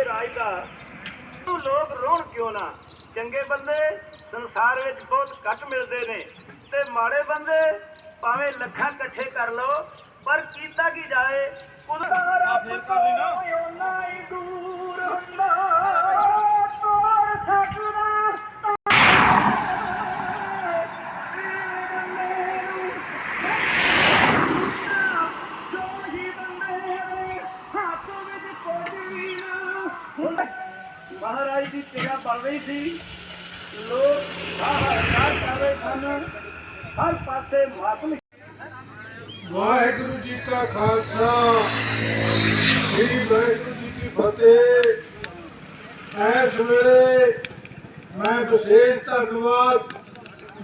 ਇਹ ਰਾਜ ਦਾ। ਤੂੰ ਲੋਕ ਰੋਣ ਕਿਉਂ ਨਾ? ਚੰਗੇ ਬੰਦੇ ਸੰਸਾਰ ਵਿੱਚ ਬਹੁਤ ਘੱਟ ਮਿਲਦੇ ਨੇ ਤੇ ਮਾੜੇ ਬੰਦੇ ਭਾਵੇਂ ਲੱਖਾਂ ਇਕੱਠੇ ਕਰ ਲਓ ਪਰ ਕੀਤਾ ਕੀ ਜਾਏ? ਕੁਦਰਤ ਫਿਰ ਕਰ ਲਈ ਮਹਾਰਾਜ ਦੀ ਤੇਰਾ ਬਣ ਰਹੀ ਸੀ। ਲੋਕ ਹਾਹਾਕਾਰ ਕਰ ਰਹੇ ਸਨ। ਹਰ ਪਾਸੇ ਮਾਤਮ ਵਾਹਿਗੁਰੂ ਜੀ ਕਾ ਖਾਲਸਾ, ਸ੍ਰੀ ਵਾਹਿਗੁਰੂ ਜੀ ਕੀ ਫਤਿਹ। ਇਸ ਵੇਲੇ ਮੈਂ ਵਿਸ਼ੇਸ਼ ਧੰਨਵਾਦ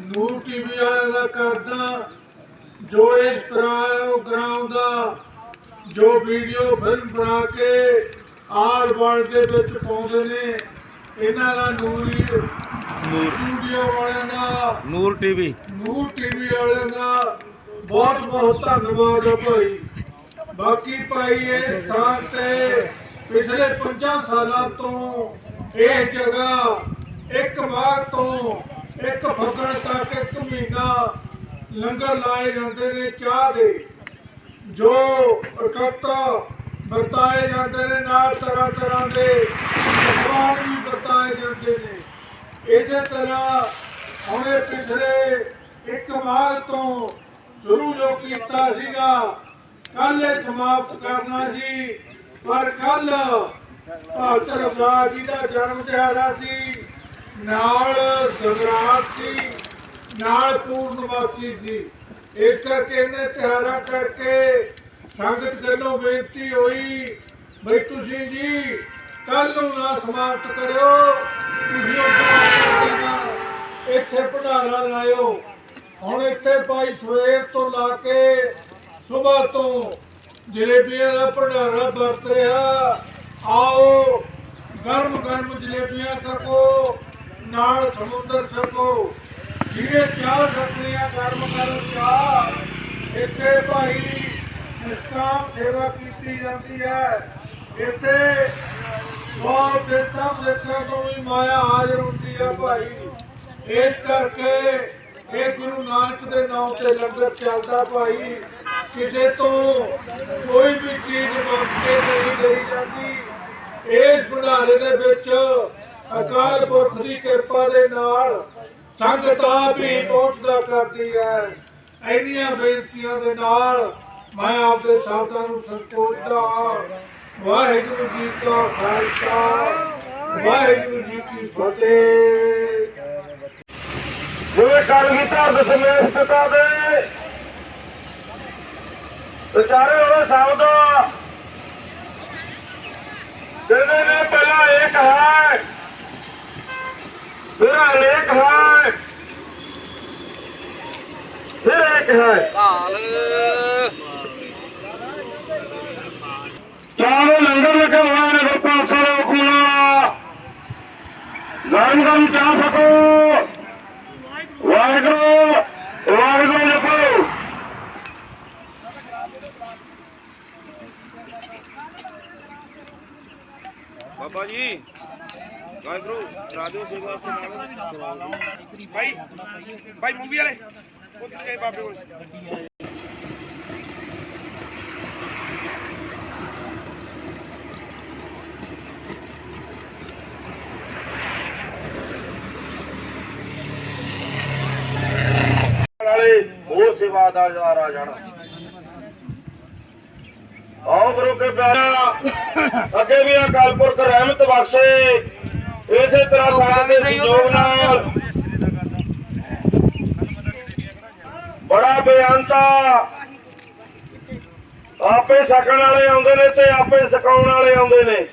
ਨੂਰ ਟੀਵੀ ਵਾਲਿਆਂ ਦਾ ਕਰਦਾ, ਜੋ ਇਸ ਪ੍ਰੋਗਰਾਮ ਦਾ, ਜੋ ਵੀਡੀਓ ਫਿਲਮ ਬਣਾ ਕੇ ਆਲ ਵਰਲਡ ਦੇ ਵਿੱਚ ਪਾਉਂਦੇ ਨੇ। ਇਹਨਾਂ ਦਾ ਨੂਰੀ ਨੂਰ। ਸਟੂਡੀਓ ਵਾਲਿਆਂ ਦਾ ਨੂਰ ਟੀਵੀ। ਨੂਰ ਟੀਵੀ ਵਾਲਿਆਂ ਦਾ ਬਹੁਤ ਬਹੁਤ ਧੰਨਵਾਦ ਹੈ ਭਾਈ। ਬਾਕੀ ਭਾਈ ਇਹ ਸਥਾਨ ਤੇ ਪਿਛਲੇ 50 ਸਾਲਾਂ ਤੋਂ ਇਹ ਜਗ੍ਹਾ ਇੱਕ ਮਾਹ ਤੋਂ ਇੱਕ ਫੱਗਣ ਤੱਕ ਇੱਕ ਮਹੀਨਾ ਲੰਗਰ ਲਾਏ ਜਾਂਦੇ ਨੇ ਚਾਹ ਦੇ। ਜੋ ਇਕੱਠ ਵਰਤਾਏ ਜਾਂਦੇ ਨੇ ਨਾਲ ਤਰ੍ਹਾਂ ਤਰ੍ਹਾਂ ਦੇ ਪਕਵਾਨ ਵੀ ਵਰਤਾਏ ਜਾਂਦੇ ਨੇ। ਇਸੇ ਤਰ੍ਹਾਂ ਹੁਣੇ ਪਿਛਲੇ ਇੱਕ ਮਾਹ ਤੋਂ ਸ਼ੁਰੂ ਜੋ ਕੀਤਾ ਸੀਗਾ ਕੱਲ ਇਹ ਸਮਾਪਤ ਕਰਨਾ ਸੀ। ਪਰ ਕੱਲ ਭਗਤ ਰਵਿਦਾਸ ਜੀ ਦਾ ਜਨਮ ਦਿਹਾੜਾ ਸੀ। ਨਾਲ ਸੰਗਰਾਮ ਸੀ, ਨਾਲ ਪੂਰਨਮਾਸੀ ਸੀ। ਇਸ ਕਰਕੇ ਇਹਨੇ ਤਿਹਾਰਾਂ ਕਰਕੇ ਸੰਗਤ ਵੱਲੋਂ ਬੇਨਤੀ ਹੋਈ ਬਈ ਤੁਸੀਂ ਜੀ ਕੱਲ ਨੂੰ ਨਾ ਸਮਾਪਤ ਕਰਿਓ, ਤੁਸੀਂ ਉਹ ਇੱਥੇ ਭੰਡਾਰਾ ਲਾਇਓ। ਹੁਣ ਇੱਥੇ ਭਾਈ ਸਵੇਰ ਤੋਂ ਲਾ ਕੇ ਸਵੇਰ ਤੋਂ ਜਲੇਬੀਆਂ ਦਾ ਭੰਡਾਰਾ ਵਰਤ ਰਿਹਾ। ਆਓ ਗਰਮ ਗਰਮ ਜਲੇਬੀਆਂ ਸਕੋ ਨਾਲ ਸਮੁੰਦਰ ਸਕੋ ਜਿਹਨੇ ਚਾਹ ਸਕਣੀ ਆ ਗਰਮ ਗਰਮ ਚਾਹ, ਇੱਥੇ ਭਾਈ ਨਿਸ਼ਕਾਮ ਸੇਵਾ ਕੀਤੀ ਜਾਂਦੀ ਹੈ। ਇੱਥੇ ਬਹੁਤ ਦੇਸ਼ਾਂ ਦੇਸ਼ਾਂ ਤੋਂ ਵੀ ਮਾਇਆ ਹਾਜ਼ਰ ਹੁੰਦੀ ਹੈ ਭਾਈ। ਇਸ ਕਰਕੇ ਇਹ ਗੁਰੂ ਨਾਨਕ ਦੇ ਨਾਮ ਤੇ ਲੰਗਰ ਚੱਲਦਾ ਭਾਈ। ਕਿਸੇ ਤੋਂ ਕੋਈ ਵੀ ਚੀਜ਼ ਮੰਗ ਕੇ ਨਹੀਂ ਲਈ ਜਾਂਦੀ। ਇਸ ਭੰਡਾਰੇ ਦੇ ਵਿੱਚ ਅਕਾਲ ਪੁਰਖ ਦੀ ਕਿਰਪਾ ਦੇ ਨਾਲ ਸੰਗਤ ਆਪ ਹੀ ਪਹੁੰਚਦਾ ਕਰਦੀ ਹੈ। ਇੰਨੀਆਂ ਬੇਨਤੀਆਂ ਦੇ ਨਾਲ ਮੈਂ ਆਪਦੇ ਸ਼ਬਦਾਂ ਨੂੰ ਸੰਤੋਖਦਾ ਹਾਂ। ਵਾਹਿਗੁਰੂ ਜੀ ਕਾ ਖਾਲਸਾ ਵਾਹਿਗੁਰੂ ਜੀ ਕੀ ਫਤਿਹ। ਜਿਵੇਂ ਕਰ ਕੀਤਾ ਦਸ਼ਮੇਸ਼ ਪਿਤਾ ਦੇ ਵਿਚਾਰੇ ਹੋਏ ਸ਼ਬਦ ਕਹਿੰਦੇ ਨੇ ਪਹਿਲਾ ਇੱਕ ਹੈ ਫਿਰ ਅਨੇਕ ਹੈ ਫਿਰ ਇੱਕ ਹੈ। ਚਾਹੋ ਲੰਗਰ ਲੱਗਾ ਹੋਇਆ ਨੇ ਫਿਰ ਪਾਸਾ ਰੋਕੂਗਾ ਗਰਮ ਗਰਮ ਚਾਹ ਸਕੋ ਵਾਹਿਗੁਰੂ ਵਾਹਿਗੁਰੂ ਜਪੋ ਬਾਬਾ ਜੀ ਵਾਹਿਗੁਰੂ ਰਾਜੋ ਸੇਵਾ ਭਾਈ ਭਾਈ ਮੂਵੀ ਵਾਲੇ। ਉਹ ਕਿੱਥੇ ਬਾਬੇ ਕੋਲ। ਵਾਲੇ ਹੋਰ ਸੇਵਾਦਾਰ ਆ ਜਾਣਾ। ਆਓ ਗੁਰੂ ਕੇ ਪਿਆਰਾ ਅੱਗੇ ਵੀ ਅਕਾਲ ਪੁਰਖ ਰਹਿਮਤ ਵਰਸੇ ਇਸੇ ਤਰ੍ਹਾਂ ਸੰਗਤ ਦੇ ਸਹਿਯੋਗ ਨਾਲ ਬੜਾ ਬੇਅੰਤਾ। ਆਪੇ ਸਕਣ ਵਾਲੇ ਆਉਂਦੇ ਨੇ ਤੇ ਆਪੇ ਸਿਖਾਉਣ ਵਾਲੇ ਆਉਂਦੇ ਨੇ।